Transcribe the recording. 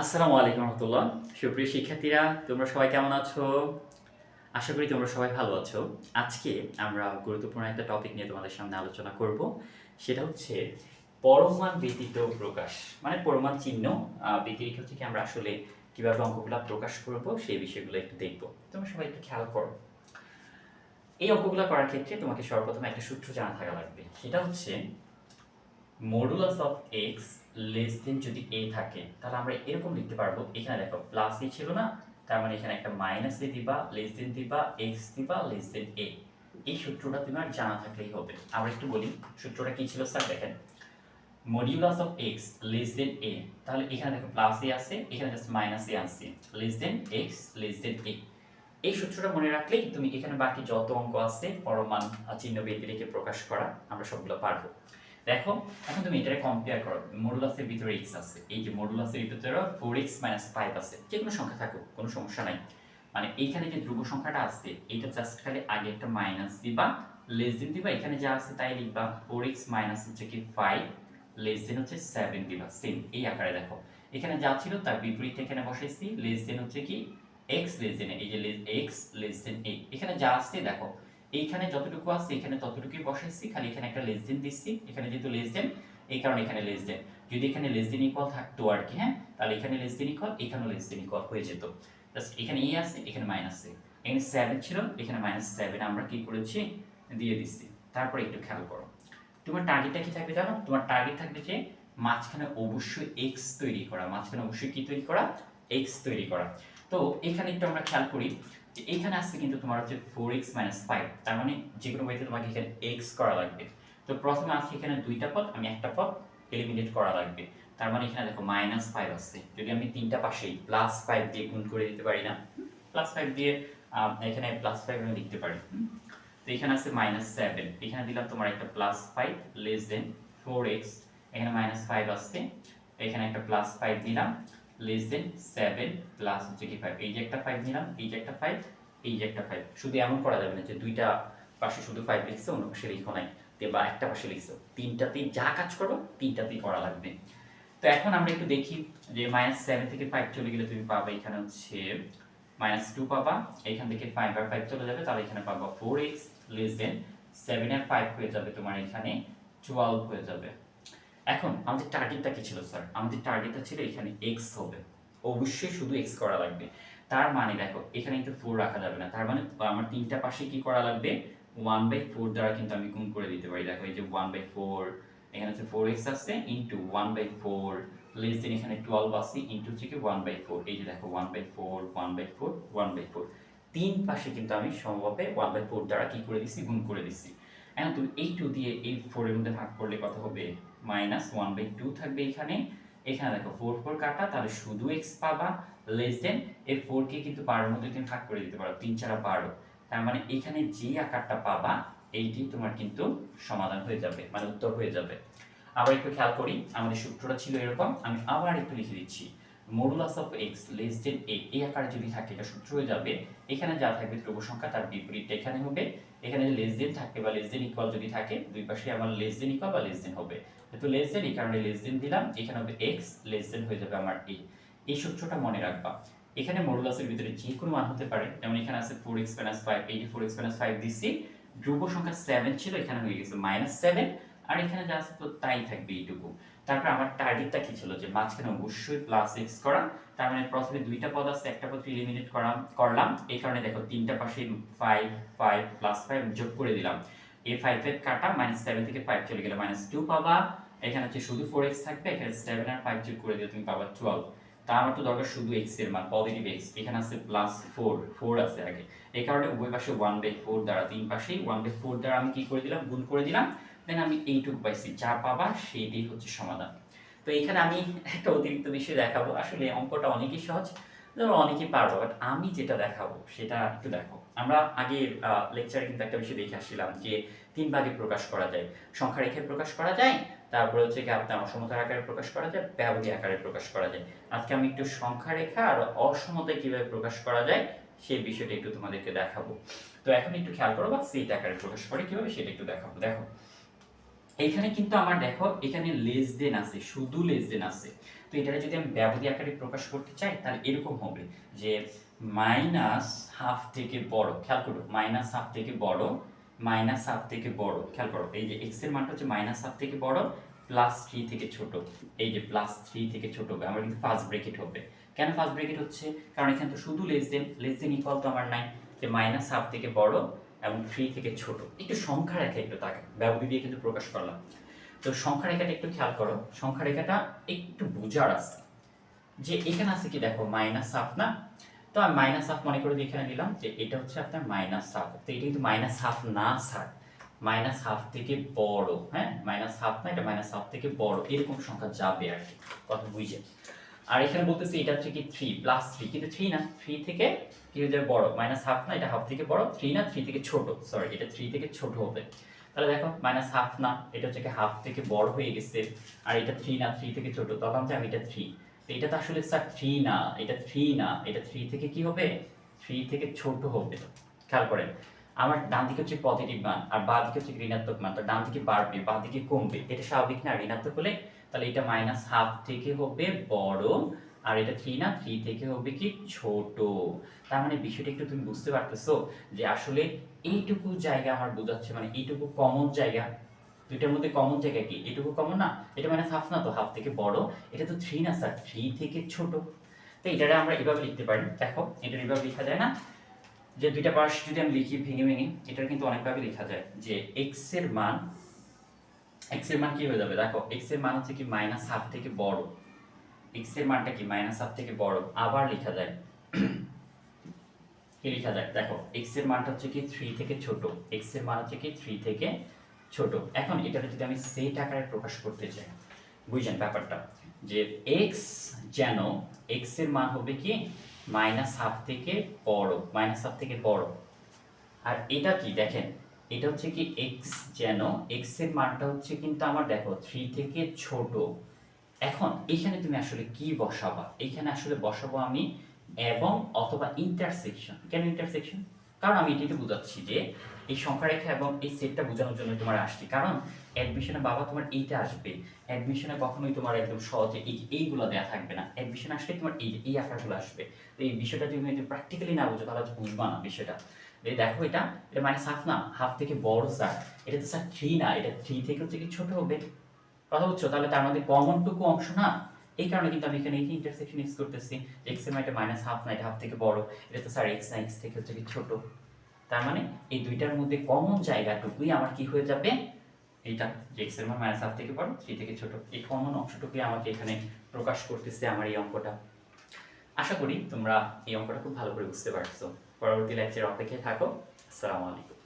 আসসালামু আলাইকুম রহমতুল্লাহ। সুপ্রিয় শিক্ষার্থীরা তোমরা সবাই কেমন আছো? আশা করি তোমরা সবাই ভালো আছো। আজকে আমরা গুরুত্বপূর্ণ একটা টপিক নিয়ে তোমাদের সামনে আলোচনা করব। সেটা হচ্ছে পরমাণ ব্যতীত প্রকাশ মানে পরমাণ চিহ্ন আহ, ব্যতিরিক্ত হচ্ছে কি আমরা আসলে কীভাবে অঙ্কগুলো প্রকাশ করব সেই বিষয়গুলো একটু দেখব। তোমরা সবাই একটু খেয়াল করো। এই অঙ্কগুলো করার ক্ষেত্রে তোমাকে সর্বপ্রথম একটা সূত্র জানা থাকা লাগবে। সেটা হচ্ছে modulus of x less than যদি এ থাকে, তাহলে আমরা এরকম লিখতে পারব, এখানে দেখো প্লাস এ ছিল না, তার মানে এখানে একটা মাইনাস এ দিবা লেস দেন দিবা এক্স দিবা লেস দেন এ এই সূত্রটা তোমার জানা থাকলেই হবে। আমরা একটু বলি, সূত্রটা কি ছিল স্যার, দেখেন। Modulus of x less than a তাহলে এখানে দেখো প্লাস এ আছে, এখানে জাস্ট মাইনাস এ আছে less than x less than a এই সূত্রটা মনে রাখলেই তুমি এখানে বাকি যত অঙ্ক আছে, পরমাণ চিহ্ন ব্যতিরেকে প্রকাশ করা আমরা সবগুলো পারব। দেখো, এখন তুমি এটারে কম্পেয়ার করো মডুলাসের ভিতরে এক্স আছে, এই যে মডুলাসের ভিতরে ফোর এক্স মাইনাস ফাইভ আছে যে কোনো সংখ্যা থাকুক, কোনো সমস্যা নাই। মানে এইখানে যে ধ্রুব সংখ্যাটা আছে এটা জাস্ট খালি আগে একটা মাইনাস দিবা লেস দিন দিবা, এখানে যা আছে তাই লিখবা ফোর এক্স মাইনাস হচ্ছে কি ফাইভ লেস দেন হচ্ছে সেভেন দিবা সেম এই আকারে দেখো। এখানে যা ছিল তার বিপরীত এখানে বসাইছি লেস দেন হচ্ছে কি এক্স লেস দেন এই যে এক্স লেস দেন এই এখানে যা আছে দেখো এইখানে যতটুকু আছে, এখানে ততটুকুই বসাইছি, খালি এখানে একটা লেস দেন দিচ্ছি। এখানে যেহেতু লেস দেন এই কারণে এখানে লেস দেন যদি এখানে লেস দেন ইকুয়াল থাকতো আর কি হ্যাঁ? তাহলে এখানে লেস দেন ইকুয়াল এখানেও লেস দেন ইকুয়াল হয়ে যেত। জাস্ট এখানে এই আছে, এখানে মাইনাস এখানে সেভেন ছিল, এখানে মাইনাস সেভেন আমরা কি করেছি? দিয়ে দিচ্ছি। তারপরে একটু খেয়াল করো। তোমার টার্গেটটা কি থাকবে জানো? তোমার টার্গেট থাকবে যে মাঝখানে অবশ্যই এক্স তৈরি করা। মাঝখানে অবশ্যই কি তৈরি করা? এক্স তৈরি করা। তো এখানে একটু আমরা খেয়াল করি। যে এইখানে আসছে কিন্তু তোমার হচ্ছে ফোর এক্স মাইনাস ফাইভ তার মানে যে কোনো ওয়েতে তোমাকে এখানে এক্স করা লাগবে। তো প্রথমে আছে এখানে দুইটা পদ, আমি একটা পদ এলিমিনেট করা লাগবে। তার মানে এখানে দেখো মাইনাস ফাইভ আসছে যদি আমি তিনটা পাশেই প্লাস ফাইভ দিয়ে গুণ করে দিতে পারি না প্লাস ফাইভ দিয়ে এখানে প্লাস ফাইভ আমি লিখতে পারি তো এখানে আছে মাইনাস সেভেন এখানে দিলাম তোমার একটা plus five less than four x এখানে মাইনাস ফাইভ আসছে এখানে একটা প্লাস ফাইভ দিলাম। লেস দেন সেভেন প্লাস হচ্ছে কি ফাইভ এই যে একটা ফাইভ নিলাম, এই যে একটা ফাইভ এই যে একটা ফাইভ শুধু এমন করা যাবে না যে দুইটা পাশে শুধু ফাইভ লিখছে, অন্য পাশে লিখো নাই। বা একটা পাশে লিখছো। তিনটাতেই যা কাজ করব তিনটাতেই করা লাগবে। তো এখন আমরা একটু দেখি যে মাইনাস সেভেন থেকে ফাইভ চলে গেলে তুমি পাবে এখানে হচ্ছে মাইনাস টু পাবা। এখান থেকে ফাইভ আর ফাইভ চলে যাবে, তাহলে এখানে পাবা four x less than seven আর ফাইভ হয়ে যাবে তোমার এখানে টুয়েলভ হয়ে যাবে। এখন আমাদের টার্গেটটা কি ছিল স্যার আমাদের টার্গেটটা ছিল এখানে এক্স হবে। অবশ্যই শুধু এক্স করা লাগবে। তার মানে দেখো, এখানে কিন্তু ফোর রাখা যাবে না। তার মানে আমার তিনটা পাশে কি করা লাগবে? ওয়ান বাই ফোর দ্বারা কিন্তু আমি গুণ করে দিতে পারি। দেখো, এই যে ওয়ান বাই ফোর এখানে হচ্ছে ফোর এক্স আছে into one by four less than এখানে টুয়েলভ আছে ইন্টু হচ্ছে কি ওয়ান বাই ফোর এই যে দেখো one by four one by four one by four তিন পাশে কিন্তু আমি সমভাবে ওয়ান বাই ফোর দ্বারা কি করে দিচ্ছি? গুণ করে দিচ্ছি। এখন তুমি এই টু দিয়ে এই ফোরের মধ্যে ভাগ করলে কত হবে? মাইনাস ওয়ান বাই টু থাকবে এখানে। এখানে দেখো ফোর ফোর কাটা, তাহলে শুধু এক্স পাবা লেস দেন এই ফোরকে কিন্তু বারোর মধ্যে তুমি ভাগ করে দিতে পারো, তিন চারা বারো। তার মানে এখানে যে আকারটা পাবা, এইটি তোমার কিন্তু সমাধান হয়ে যাবে মানে উত্তর হয়ে যাবে। আবার একটু খেয়াল করি, আমাদের সূত্রটা ছিল এরকম, আমি আবার একটু লিখে দিচ্ছি। Modulus of x less than a এই আকারে যদি থাকে, এটা সূত্র হয়ে যাবে, এখানে যা থাকবে ধ্রুব সংখ্যা তার বিপরীত এখানে হবে, এখানে যে লেস দেন থাকে বা লেস দেন ইকুয়াল যদি থাকে, দুই পাশে আমার লেস দেন ইকুয়াল বা লেস দেন হবে। তো লেস দেন এই কারণে লেস দেন দিলাম, এখানে হবে এক্স লেস দেন হয়ে যাবে আমার এ এই সূত্রটা মনে রাখবা। এখানে মডুলাসের ভিতরে যে কোনো মান হতে পারে, যেমন এখানে আছে ফোর এক্স মাইনাস ফাইভ এই যে ফোর এক্স মাইনাস ফাইভ দিচ্ছি ধ্রুব সংখ্যা সেভেন ছিল, এখানে হয়ে গেছে মাইনাস সেভেন আর এখানে যা আছে তো তাই থাকবে এইটুকু। তারপর আমার টার্গেটটা কি ছিল? যে মাঝখানে অবশ্যই প্লাস এক্স করা, তার মানে প্রথমে দুইটা পদ আছে, একটা পদ এলিমিনেট করা করলাম। এই কারণে দেখো তিনটা পাশে ফাইভ ফাইভ প্লাস ফাইভ যোগ করে দিলাম। এই ফাইভ ফাইভ কাটা মাইনাস সেভেন থেকে ফাইভ চলে গেলে মাইনাস টু পাবা। এখানে হচ্ছে শুধু ফোর এক্স থাকবে, এখানে সেভেন আর ফাইভ যোগ করে দিলে তুমি পাবা টুয়েলভ তা আমার তো দরকার শুধু এক্সের মান পজিটিভ এক্স এখানে আছে প্লাস ফোর ফোর আছে আগে। এই কারণে উভয় পাশে ওয়ান বাই ফোর দ্বারা তিন পাশেই ওয়ান বাই ফোর দ্বারা আমি কি করে দিলাম? গুণ করে দিলাম। দেন আমি এইটুকু পাইছি। যা পাবা সেইটাই হচ্ছে সমাধান। তো এখানে আমি একটা অতিরিক্ত বিষয় দেখাবো। আসলে অঙ্কটা অনেকই সহজ। ধরো অনেকেই পারব বাট আমি যেটা দেখাবো সেটা একটু দেখো। আমরা আগের লেকচারে কিন্তু একটা বিষয় দেখে আসছিলাম যে তিন ভাগে প্রকাশ করা যায়। সংখ্যা রেখায় প্রকাশ করা যায়, তারপরে হচ্ছে কি আপনার অসমতার আকারে প্রকাশ করা যায়, ব্যবধি আকারে প্রকাশ করা যায়। আজকে আমি একটু সংখ্যা রেখা আর অসমতায় কীভাবে প্রকাশ করা যায়, সেই বিষয়টা একটু তোমাদেরকে দেখাবো। তো এখন একটু খেয়াল করো, বা সেট আকারে প্রকাশ করে কীভাবে সেটা একটু দেখাবো। দেখো এখানে কিন্তু আমার দেখো, এখানে লেস দেন আছে, শুধু লেস দেন আছে। তো এটাকে যদি আমি ব্যবধি আকারে প্রকাশ করতে চাই, তাহলে এরকম হবে যে মাইনাস হাফ থেকে বড়, খেয়াল করো মাইনাস হাফ থেকে বড় মাইনাস হাফ থেকে বড়, খেয়াল করো। এই যে এক্সের মানটা হচ্ছে মাইনাস হাফ থেকে বড় প্লাস থ্রি থেকে ছোট। এই যে প্লাস থ্রি থেকে ছোট হবে আমার কিন্তু ফার্স্ট ব্রেকেট হবে। কেন ফার্স্ট ব্রেকেট হচ্ছে? কারণ এখানে তো শুধু less than less than equal তো আমার নাই। যে মাইনাস হাফ থেকে বড় এবং থ্রি থেকে ছোট। একটু সংখ্যা রেখা একটু তাকে, ব্যবধি দিয়ে কিন্তু প্রকাশ করলাম। তো সংখ্যা রেখাটা একটু খেয়াল করো। সংখ্যা রেখাটা একটু বোঝার আছে। যে এখানে আছে কি দেখো মাইনাস হাফ না? তো আমি মাইনাস হাফ মনে করে এখানে দিলাম যে এটা হচ্ছে আপনার মাইনাস হাফ তো এটা কিন্তু মাইনাস হাফ না স্যার মাইনাস হাফ থেকে বড় হ্যাঁ? মাইনাস হাফ না, এটা মাইনাস হাফ থেকে বড়। এরকম সংখ্যা যাবে আর কি, কথা বুঝে। আর এখানে বলতেছি এটা হচ্ছে কি থ্রি প্লাস থ্রি কিন্তু থ্রি না থ্রি থেকে কি হয়ে যাবে বড়? মাইনাস হাফ না, এটা হাফ থেকে বড় থ্রি না থ্রি থেকে ছোট সরি এটা থ্রি থেকে ছোট হবে। তাহলে দেখো মাইনাস হাফ না, এটা হচ্ছে কি হাফ থেকে বড় হয়ে গেছে, আর এটা থ্রি না থ্রি থেকে ছোট তখন আমি এটা থ্রি তো এটা তো আসলে স্যার থ্রি না, এটা থ্রি না, এটা থ্রি থেকে কি হবে? থ্রি থেকে ছোট হবে, খেয়াল করেন। আমার ডান দিকে হচ্ছে পজিটিভ মান, আর বাঁ দিকে হচ্ছে ঋণাত্মক মান, তো ডান দিকে বাড়বে, বাঁ দিকে কমবে। এটা স্বাভাবিক না? ঋণাত্মক হলে তাহলে এটা মাইনাস হাফ থেকে হবে বড়, আর এটা থ্রি না? থ্রি থেকে হবে কি? ছোট। তার মানে বিষয়টা একটু তুমি বুঝতে পারতেছো যে আসলে এইটুকু জায়গা আমার বোঝাচ্ছে মানে এইটুকু কমন জায়গা। দুইটার মধ্যে কমন জায়গা কি? এটুকু কমন না? এটা মানে হাফ না তো? হাফ থেকে বড়। এটা তো থ্রি না স্যার থ্রি থেকে ছোট। তো এটারে আমরা এভাবে লিখতে পারি। দেখো এটা এভাবে লেখা যায় না? যে দুইটা পাশ যদি আমি লিখি ভেঙে ভেঙে, এটার কিন্তু অনেকভাবে লেখা যায় যে এক্সের মান এক্সের মান কি হয়ে যাবে? দেখো এক্সের মান হচ্ছে কি মাইনাস হাফ থেকে বড়। এক্সের মানটা কি মাইনাস হাফ থেকে বড়? আবার লেখা যায়। কি লেখা যায়? দেখো এক্সের মানটা হচ্ছে কি থ্রি থেকে ছোট। এক্সের মান হচ্ছে কি থ্রি থেকে ছোট। এখন এটা যদি আমি সেট আকারে প্রকাশ করতে চাই বুঝছেন ব্যাপারটা? যে এক্স যেন এক্সের মান হবে কি মাইনাস হাফ থেকে বড় মাইনাস হাফ থেকে বড়। আর এটা কি? দেখেন, এটা হচ্ছে কি এক্স যেন এক্সের মানটা হচ্ছে কিন্তু আমার দেখো থ্রি থেকে ছোট। এখন এখানে তুমি আসলে কি বসাবা? এখানে আসলে বসাবো আমি এবং অথবা ইন্টারসেকশন কেন ইন্টারসেকশন কারণ আমি এটিতে বোঝাচ্ছি যে এই সংখ্যা রেখা এবং এই সেটটা বোঝানোর জন্য তোমার আসছি। কারণ অ্যাডমিশনে বাবা তোমার এইটা আসবে। অ্যাডমিশনে কখনোই তোমার একদম সহজে এই এইগুলো দেওয়া থাকবে না। অ্যাডমিশন আসলে তোমার এই যে এই আকারগুলো আসবে। তো এই বিষয়টা তুমি যদি প্র্যাকটিক্যালি না বুঝো, তাহলে বুঝবা না বিষয়টা। এই দেখো এটা এটা মানে হাফ না হাফ থেকে বড় স্যার এটা তো স্যার থ্রি না, এটা থ্রি থেকে হচ্ছে কি ছোট হবে। কথা বুঝছ? তাহলে তার মধ্যে কমনটুকু অংশ না। এই কারণে কিন্তু আমি এখানে এই ইন্টারসেকশন ইউজ করতেছি। এক্সের এটা মাইনাস হাফ না, এটা হাফ থেকে বড়। এটা তো স্যার এক্স না এক্স থেকে হচ্ছে কি ছোট। তার মানে এই দুইটার মধ্যে কমন জায়গাটুকুই আমার কি হয়ে যাবে? এইটা এক্সের মান মাইনাস হাফ থেকে বড় থ্রি থেকে ছোট। এই কমন অংশটুকুই আমাকে এখানে প্রকাশ করতেছে আমার এই অঙ্কটা। আশা করি তোমরা এই অঙ্কটা খুব ভালো করে বুঝতে পারছ। পরবর্তী লেকচার অপেক্ষায় থাকো। আসসালামু আলাইকুম।